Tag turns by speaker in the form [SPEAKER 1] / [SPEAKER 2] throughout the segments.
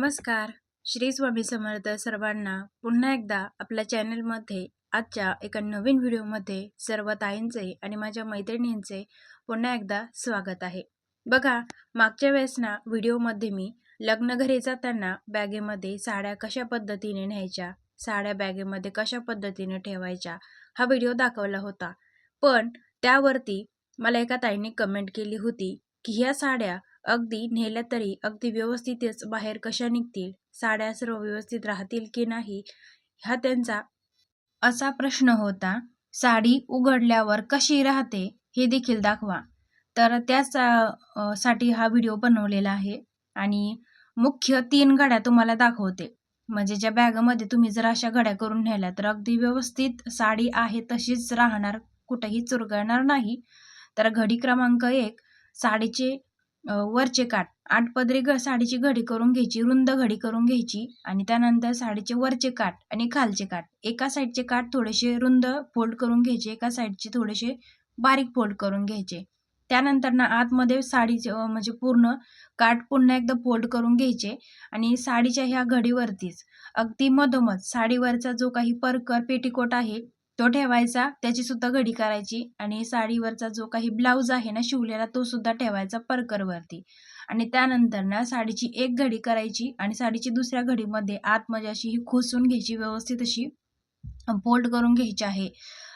[SPEAKER 1] नमस्कार. श्री स्वामी समर्थ सर्वांना पुन्हा एकदा आपल्या चॅनलमध्ये आजच्या एका नवीन व्हिडिओमध्ये सर्व ताईंचे आणि माझ्या मैत्रिणींचे पुन्हा एकदा स्वागत आहे. बघा मागच्या वेळेस ना व्हिडिओमध्ये मी लग्न घरी जाताना बॅगेमध्ये साड्या कशा पद्धतीने न्यायच्या साड्या बॅगेमध्ये कशा पद्धतीने ठेवायच्या हा व्हिडिओ दाखवला होता. पण त्यावरती मला एका ताईने कमेंट केली होती की ह्या साड्या अगदी नेल्या तरी अगदी व्यवस्थितच बाहेर कशा निघतील? साड्या सर्व व्यवस्थित राहतील की नाही? हा त्यांचा असा प्रश्न होता. साडी उघडल्यावर कशी राहते हे देखील दाखवा. तर त्याच साठी हा व्हिडिओ बनवलेला आहे आणि मुख्य तीन घड्या तुम्हाला दाखवते. म्हणजे ज्या बॅगमध्ये तुम्ही जर अशा घड्या करून नेल्या तर अगदी व्यवस्थित साडी आहे तशीच राहणार कुठेही चुरगळणार नाही. तर घडी क्रमांक एक साडीचे वरचे काठ. आठ पदरी घ साडीची घडी करून घ्यायची रुंद घडी करून घ्यायची आणि त्यानंतर साडीचे वरचे काठ आणि खालचे काठ. एका साईडचे काठ थोडेसे रुंद फोल्ड करून घ्यायचे एका साईडचे थोडेसे बारीक फोल्ड करून घ्यायचे. त्यानंतर ना आतमध्ये साडीचे म्हणजे पूर्ण काठ पुन्हा एकदा फोल्ड करून घ्यायचे आणि साडीच्या ह्या घडीवरतीच अगदी मधोमध साडीवरचा जो काही परकर पेटीकोट आहे तो ठेवायचा त्याची सुद्धा घडी करायची आणि साडीवरचा जो काही ब्लाऊज आहे ना शिवलेला तो सुद्धा ठेवायचा परकरवरती आणि त्यानंतर ना साडीची एक घडी करायची आणि साडीची दुसऱ्या घडीमध्ये आतमध्ये अशी ही खोसून घ्यायची व्यवस्थित अशी फोल्ड करून घ्यायची आहे.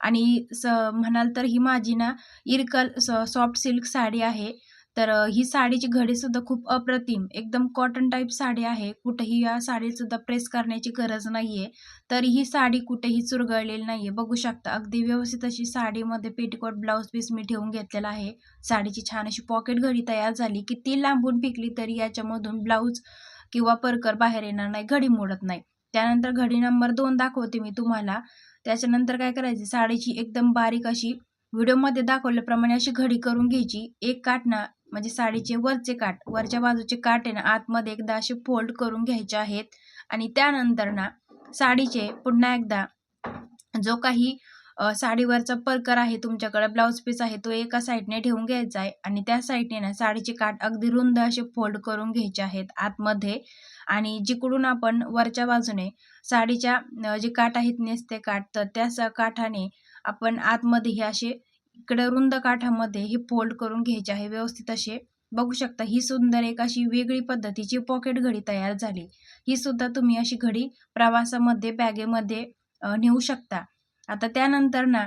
[SPEAKER 1] आणि स म्हणाल तर ही माझी ना इरकल सॉफ्ट सिल्क साडी आहे. तर ही साडीची घडीसुद्धा खूप अप्रतिम एकदम कॉटन टाईप साडी आहे. कुठेही या साडीसुद्धा प्रेस करण्याची गरज नाही आहे तरी ही साडी कुठेही चुरगळलेली नाही आहे बघू शकता अगदी व्यवस्थित अशी साडीमध्ये पेटीकोट ब्लाऊज पीस मी ठेवून घेतलेला आहे. साडीची छान अशी पॉकेट घडी तयार झाली की ती लांबून पिकली तरी याच्यामधून ब्लाऊज किंवा परकर बाहेर येणार नाही घडी मोडत नाही. त्यानंतर घडी नंबर दोन दाखवते मी तुम्हाला. त्याच्यानंतर काय करायचे साडीची एकदम बारीक अशी व्हिडिओमध्ये दाखवल्याप्रमाणे अशी घडी करून घ्यायची. एक काटणा म्हणजे साडीचे वरचे काठ वरच्या बाजूचे काठ आहे ना आतमध्ये एकदा असे फोल्ड करून घ्यायचे आहेत. आणि त्यानंतर ना साडीचे पुन्हा एकदा जो काही साडीवरचा परकर आहे तुमच्याकडे ब्लाऊज पीस आहे तो एका साईडने ठेवून घ्यायचा आहे. आणि त्या साईडने ना साडीचे काठ अगदी रुंद असे फोल्ड करून घ्यायचे आहेत आतमध्ये. आणि जिकडून आपण वरच्या बाजूने साडीच्या जे काठ आहेत नेसते काठ तर त्या स- काठाने आपण आतमध्ये हे असे इकडे रुंद काठामध्ये हे फोल्ड करून घ्यायचे आहे. व्यवस्थित असे. बघू शकता ही सुंदर एक अशी वेगळी पद्धतीची पॉकेट घडी तयार झाली. ही सुद्धा तुम्ही अशी घडी प्रवासामध्ये बॅगेमध्ये नेऊ शकता. आता त्यानंतर ना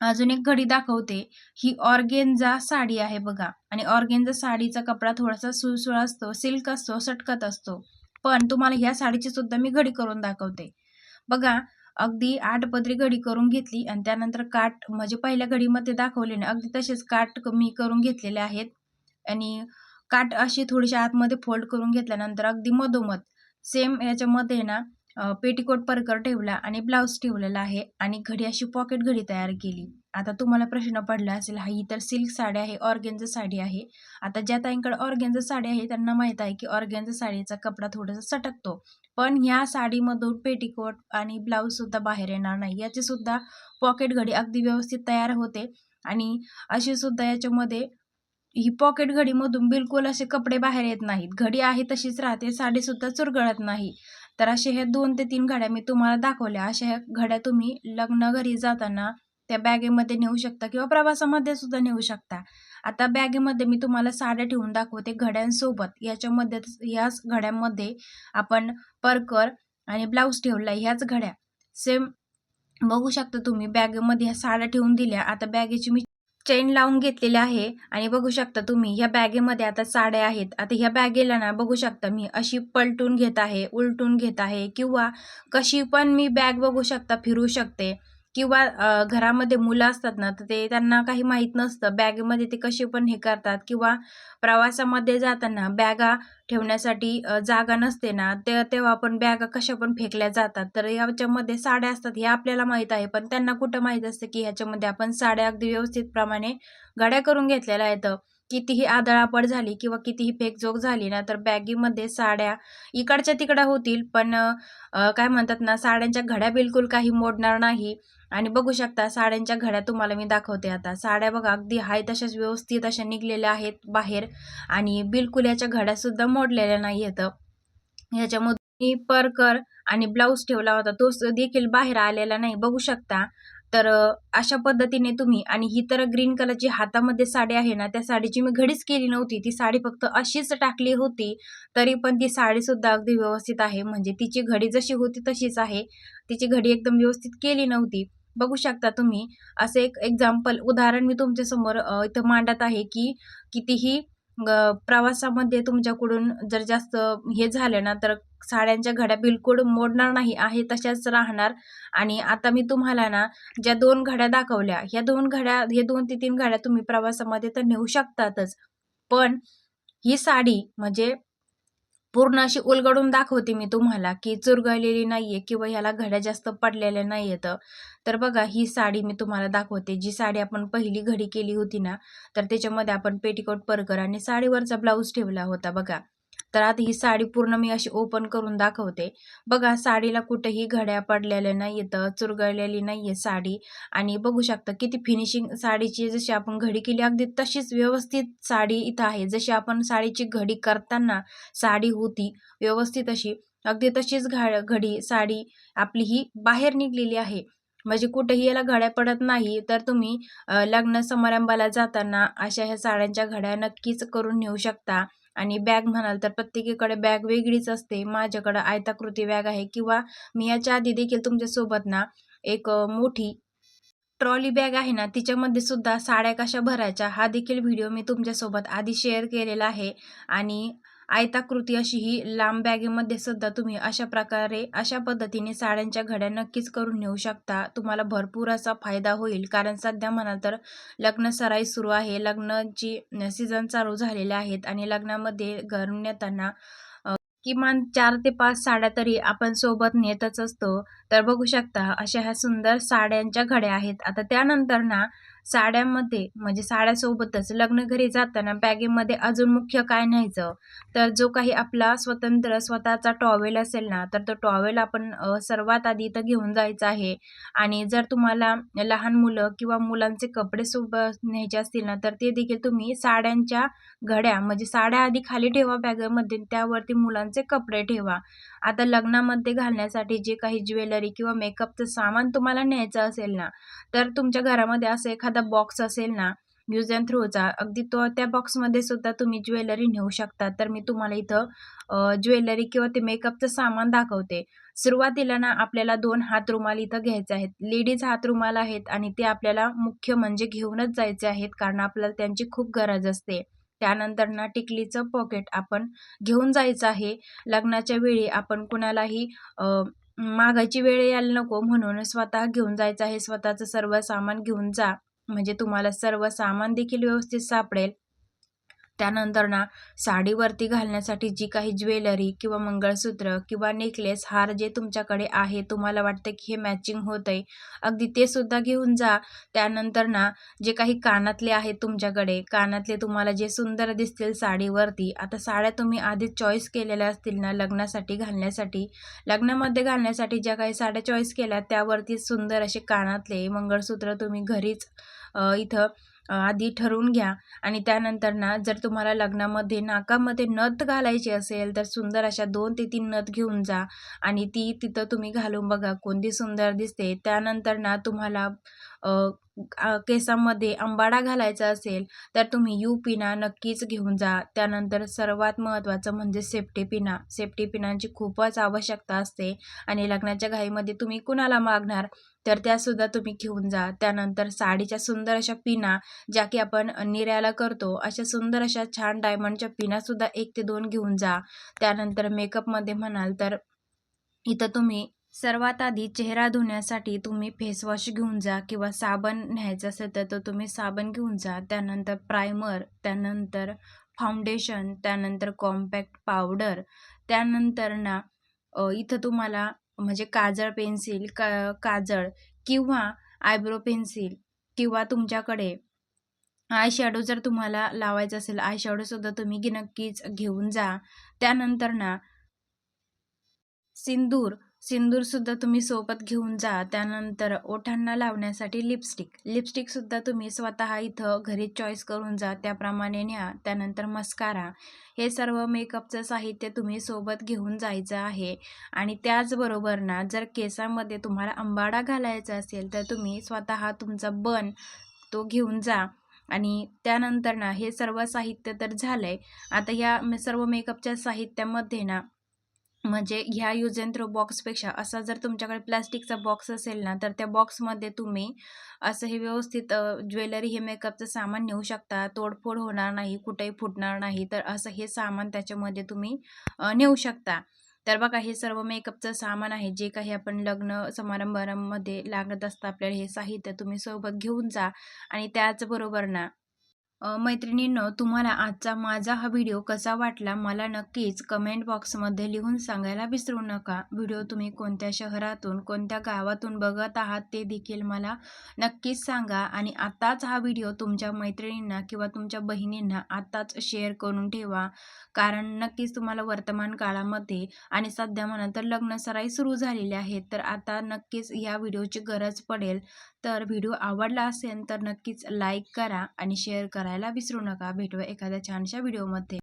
[SPEAKER 1] अजून एक घडी दाखवते. ही ऑर्गेन्झा साडी आहे बघा. आणि ऑर्गेन्झा साडीचा कपडा थोडासा सुळसुळ असतो सिल्क असतो सटकत असतो. पण तुम्हाला ह्या साडीची सुद्धा मी घडी करून दाखवते. बघा अगदी आठ पदरी घडी करून घेतली आणि त्यानंतर काठ म्हणजे पहिल्या घडीमध्ये दाखवले ना अगदी तसेच काठ मी करून घेतलेले आहेत. आणि काठ अशी थोडीशी आतमध्ये फोल्ड करून घेतल्यानंतर अगदी मधोमध सेम याच्यामध्ये ना पेटीकोट परकर ठेवला आणि ब्लाऊज ठेवलेला आहे आणि घडी अशी पॉकेट घडी तयार केली. आता तुम्हाला प्रश्न पडला असेल हा ही तर सिल्क साडी आहे ऑर्गेन्झा साडी आहे. आता ज्या ताईंकडे ऑर्गेन्झा साडी आहे त्यांना माहीत आहे की ऑर्गेन्झा साडीचा कपडा थोडासा सटकतो. पण ह्या साडीमधून पेटीकोट आणि ब्लाऊजसुद्धा बाहेर येणार नाही. याचीसुद्धा पॉकेट घडी अगदी व्यवस्थित तयार होते आणि अशीसुद्धा याच्यामध्ये ही पॉकेट घडीमधून बिलकुल असे कपडे बाहेर येत नाहीत. घडी आहे तशीच राहते साडीसुद्धा चुरगळत नाही. तर असे हे दोन ते तीन घड्या मी तुम्हाला दाखवल्या. अशा ह्या घड्या तुम्ही लग्न घरी जाताना त्या बॅगेमध्ये नेऊ शकता किंवा प्रवासामध्ये सुद्धा नेऊ शकता. आता बॅगेमध्ये मी तुम्हाला साड्या ठेवून दाखवते घड्यांसोबत. याच्यामध्ये ह्याच घड्यांमध्ये आपण परकर आणि ब्लाऊज ठेवला ह्याच घड्या. सेम बघू शकता तुम्ही बॅगेमध्ये ह्या साड्या ठेवून दिल्या. आता बॅगेची मी चेन लावून घेतलेली आहे आणि बघू शकता तुम्ही ह्या बॅगेमध्ये आता साड्या आहेत. आता ह्या बॅगेला ना बघू शकता मी अशी पलटून घेत आहे उलटून घेत आहे किंवा कशी पण मी बॅग बघू शकता फिरू शकते. किंवा घरामध्ये मुलं असतात ना तर ते त्यांना काही माहीत नसतं. बॅगेमध्ये ते कसे पण हे करतात किंवा प्रवासामध्ये जाताना बॅगा ठेवण्यासाठी जागा नसते ना ते तेव्हा आपण बॅगा कशा पण फेकल्या जातात. तर याच्यामध्ये साड्या असतात हे आपल्याला माहीत आहे. पण त्यांना कुठं माहीत असतं की ह्याच्यामध्ये आपण साड्या अगदी व्यवस्थित प्रमाणे घड्या करून घेतलेल्या आहेत. कितीही आदळापड झाली किंवा कितीही फेकजोग झाली ना तर बॅगीमध्ये साड्या इकडच्या तिकडं होतील. पण काय म्हणतात ना साड्यांच्या घड्या बिलकुल काही मोडणार नाही. आणि बघू शकता साड्यांच्या घड्या तुम्हाला मी दाखवते आता. साड्या बघा अगदी हाय तशाच व्यवस्थित अशा निघलेल्या आहेत बाहेर. आणि बिलकुल याच्या घड्यासुद्धा मोडलेल्या नाही आहेत ह्याच्यामधून मी परकर आणि ब्लाऊज ठेवला होता. तो देखील बाहेर आलेला नाही. बघू शकता तर अशा पद्धतीने तुम्ही आणि ही तर ग्रीन कलरची हातामध्ये साडी आहे ना त्या साडीची मी घडीच केली नव्हती. ती साडी फक्त अशीच टाकली होती तरी पण ती साडीसुद्धा अगदी व्यवस्थित आहे. म्हणजे तिची घडी जशी होती तशीच आहे. तिची घडी एकदम व्यवस्थित केली नव्हती. बघू शकता तुम्ही असं एक एक्झाम्पल उदाहरण मी तुमच्यासमोर इथं मांडत आहे की कितीही प्रवासामध्ये तुमच्याकडून जर जास्त हे झालं ना तर साड्यांच्या घड्या बिलकुल मोडणार नाही आहे तशाच राहणार. आणि आता मी तुम्हाला ना ज्या दोन घड्या दाखवल्या ह्या दोन घड्या हे दोन ते तीन घड्या तुम्ही प्रवासामध्ये तर नेऊ शकतातच. पण ही साडी म्हणजे पूर्ण अशी उलगडून दाखवते मी तुम्हाला की चुरगळलेली नाहीये किंवा ह्याला घड्या जास्त पडलेल्या नाही आहेत तर बघा ही साडी मी तुम्हाला दाखवते. जी साडी आपण पहिली घडी केली होती ना तर त्याच्यामध्ये आपण पेटीकोट परकर आणि साडीवरचा ब्लाऊज ठेवला होता बघा. तर आता ही साडी पूर्ण मी अशी ओपन करून दाखवते. बघा साडीला कुठेही घड्या पडलेल्या नाही येतं चुरगळलेली नाही आहे साडी. आणि बघू शकता किती फिनिशिंग साडीची जशी आपण घडी केली अगदी तशीच व्यवस्थित साडी इथं आहे. जशी आपण साडीची घडी करताना साडी होती व्यवस्थित अशी अगदी तशीच घा घडी साडी आपली ही बाहेर निघलेली आहे. म्हणजे कुठेही याला घड्या पडत नाही तर तुम्ही लग्न समारंभाला जाताना अशा ह्या साड्यांच्या घड्या नक्कीच करून नेऊ शकता. आणि बॅग म्हणाल तर प्रत्येकीकडे बॅग वेगळीच असते. माझ्याकडं आयताकृती बॅग आहे किंवा मी याच्या आधी देखील तुमच्यासोबत ना एक मोठी ट्रॉली बॅग आहे ना तिच्यामध्ये सुद्धा साड्या कशा भरायच्या हा देखील व्हिडिओ मी तुमच्यासोबत आधी शेअर केलेला आहे. आणि आयताकृती अशी ही लांब बॅगेमध्ये सुद्धा तुम्ही अशा प्रकारे अशा पद्धतीने साड्यांच्या घड्या नक्कीच करून नेऊ शकता. तुम्हाला भरपूर असा फायदा होईल. कारण सध्या म्हणाल तर लग्न सराई सुरू आहे. लग्नाची सीझन चालू झालेले आहेत आणि लग्नामध्ये घरून येताना किमान चार ते पाच साड्या तरी आपण सोबत नेतच असतो. तर बघू शकता अशा ह्या सुंदर साड्यांच्या घड्या आहेत. आता त्यानंतर ना साड्यांमध्ये म्हणजे साड्यासोबतच लग्न घरी जाताना बॅगेमध्ये अजून मुख्य काय न्यायचं? तर जो काही आपला स्वतंत्र स्वतःचा टॉवेल असेल ना तर तो टॉवेल आपण सर्वात आधी इथं घेऊन जायचा आहे. आणि जर तुम्हाला लहान मुलं किंवा मुलांचे कपडे सोबत न्यायचे असतील ना तर ते देखील तुम्ही साड्यांच्या घड्या म्हणजे साड्या आधी खाली ठेवा बॅगेमध्ये त्यावरती मुलांचे कपडे ठेवा. आता लग्नामध्ये घालण्यासाठी जे काही ज्वेलरी किंवा मेकअपचं सामान तुम्हाला न्यायचं असेल ना तर तुमच्या घरामध्ये असं एखादा बॉक्स असेल ना यूज अँड थ्रोचा अगदी तो त्या बॉक्समध्ये सुद्धा तुम्ही ज्वेलरी नेऊ शकता. तर मी तुम्हाला इथं ज्वेलरी किंवा ते मेकअपचं सामान दाखवते. सुरुवातीला ना आपल्याला दोन हात रुमाल इथं घ्यायचे आहेत. लेडीज हात रुमाल आहेत आणि ते आपल्याला मुख्य म्हणजे घेऊनच जायचे आहेत कारण आपल्याला त्यांची खूप गरज असते. त्यानंतर ना टिकलीचं पॉकेट आपण घेऊन जायचं आहे. लग्नाच्या वेळी आपण कुणालाही मागायची वेळ यायला नको म्हणून स्वतः घेऊन जायचं आहे. स्वतःचं सर्व सामान घेऊन जा. म्हणजे तुम्हाला सर्व सामान देखील व्यवस्थित सापडेल. त्यानंतर ना साडीवरती घालण्यासाठी जी काही ज्वेलरी किंवा मंगळसूत्र किंवा नेकलेस हार जे तुमच्याकडे आहे तुम्हाला वाटतं की हे मॅचिंग होत आहे अगदी ते सुद्धा घेऊन जा. त्यानंतर ना जे काही कानातले आहेत तुमच्याकडे कानातले तुम्हाला जे सुंदर दिसतील साडीवरती आता साड्या तुम्ही आधीच चॉईस केलेल्या असतील ना लग्नासाठी घालण्यासाठी. लग्नामध्ये घालण्यासाठी ज्या काही साड्या चॉईस केल्या त्यावरती सुंदर असे कानातले मंगळसूत्र तुम्ही घरीच इथं आधी ठरवून घ्या. आणि त्यानंतर ना जर तुम्हाला लग्नामध्ये नाकामध्ये नथ घालायची असेल तर सुंदर अशा दोन ते तीन नथ घेऊन जा. आणि ती तिथं तुम्ही घालून बघा कोणती सुंदर दिसते. त्यानंतर ना तुम्हाला केसामध्ये अंबाडा घालायचा असेल तर तुम्ही यू पिना नक्कीच घेऊन जा. त्यानंतर सर्वात महत्त्वाचं म्हणजे सेफ्टी पिना. सेफ्टी पिनांची खूपच आवश्यकता असते आणि लग्नाच्या घाईमध्ये तुम्ही कुणाला मागणार तर त्यासुद्धा तुम्ही घेऊन जा. त्यानंतर साडीच्या सुंदर अशा पिना ज्या की आपण निर्याला करतो अशा सुंदर अशा छान डायमंडच्या पिनासुद्धा एक ते दोन घेऊन जा. त्यानंतर मेकअपमध्ये म्हणाल तर इथं तुम्ही सर्वात आधी चेहरा धुण्यासाठी तुम्ही फेसवॉश घेऊन जा किंवा साबण न्यायचं असेल तर तो तुम्ही साबण घेऊन जा. त्यानंतर प्रायमर त्यानंतर फाउंडेशन त्यानंतर कॉम्पॅक्ट पावडर त्यानंतर ना इथं तुम्हाला म्हणजे काजळ पेन्सिल का काजळ किंवा आयब्रो पेन्सिल किंवा तुमच्याकडे आय शॅडो जर तुम्हाला लावायचं असेल आय शॅडोसुद्धा तुम्ही नक्कीच घेऊन जा. त्यानंतर ना सिंदूर सिंदूरसुद्धा तुम्ही सोबत घेऊन जा. त्यानंतर ओठांना लावण्यासाठी लिपस्टिक लिपस्टिकसुद्धा तुम्ही स्वतः इथं घरी चॉईस करून जा. त्याप्रमाणे न्या. त्यानंतर मस्कारा हे सर्व मेकअपचं साहित्य तुम्ही सोबत घेऊन जायचं आहे. आणि त्याचबरोबर ना जर केसामध्ये तुम्हाला अंबाडा घालायचा असेल तर तुम्ही स्वतः तुमचा बन तो घेऊन जा. आणि त्यानंतर ना हे सर्व साहित्य तर झालंय. आता ह्या सर्व मेकअपच्या साहित्यामध्ये ना म्हणजे ह्या यूज अँड थ्रो बॉक्सपेक्षा असा जर तुमच्याकडे प्लास्टिकचा बॉक्स असेल ना तर त्या बॉक्समध्ये तुम्ही असं हे व्यवस्थित ज्वेलरी हे मेकअपचं सामान नेऊ शकता. तोडफोड होणार नाही कुठेही फुटणार नाही तर असं हे सामान त्याच्यामध्ये तुम्ही नेऊ शकता. तर बघा हे सर्व मेकअपचं सामान आहे. जे काही आपण लग्न समारंभामध्ये लागत असतं आपल्याला हे साहित्य तुम्ही सोबत घेऊन जा. आणि त्याचबरोबर ना मैत्रिणींनो तुम्हाला आजचा माझा हा व्हिडिओ कसा वाटला मला नक्कीच कमेंट बॉक्समध्ये लिहून सांगायला विसरू नका. व्हिडिओ तुम्ही कोणत्या शहरातून कोणत्या गावातून बघत आहात ते देखील मला नक्कीच सांगा. आणि आत्ताच हा व्हिडिओ तुमच्या मैत्रिणींना किंवा तुमच्या बहिणींना आत्ताच शेअर करून ठेवा. कारण नक्कीच तुम्हाला वर्तमान काळामध्ये आणि सध्या म्हणा तर लग्नसराई सुरू झालेली आहेत तर आता नक्कीच या व्हिडिओची गरज पडेल. तर व्हिडिओ आवडला असेल तर नक्कीच लाईक करा आणि शेअर करा. करायला विसरू नका. भेटूया एखाद्या छानशा व्हिडिओमध्ये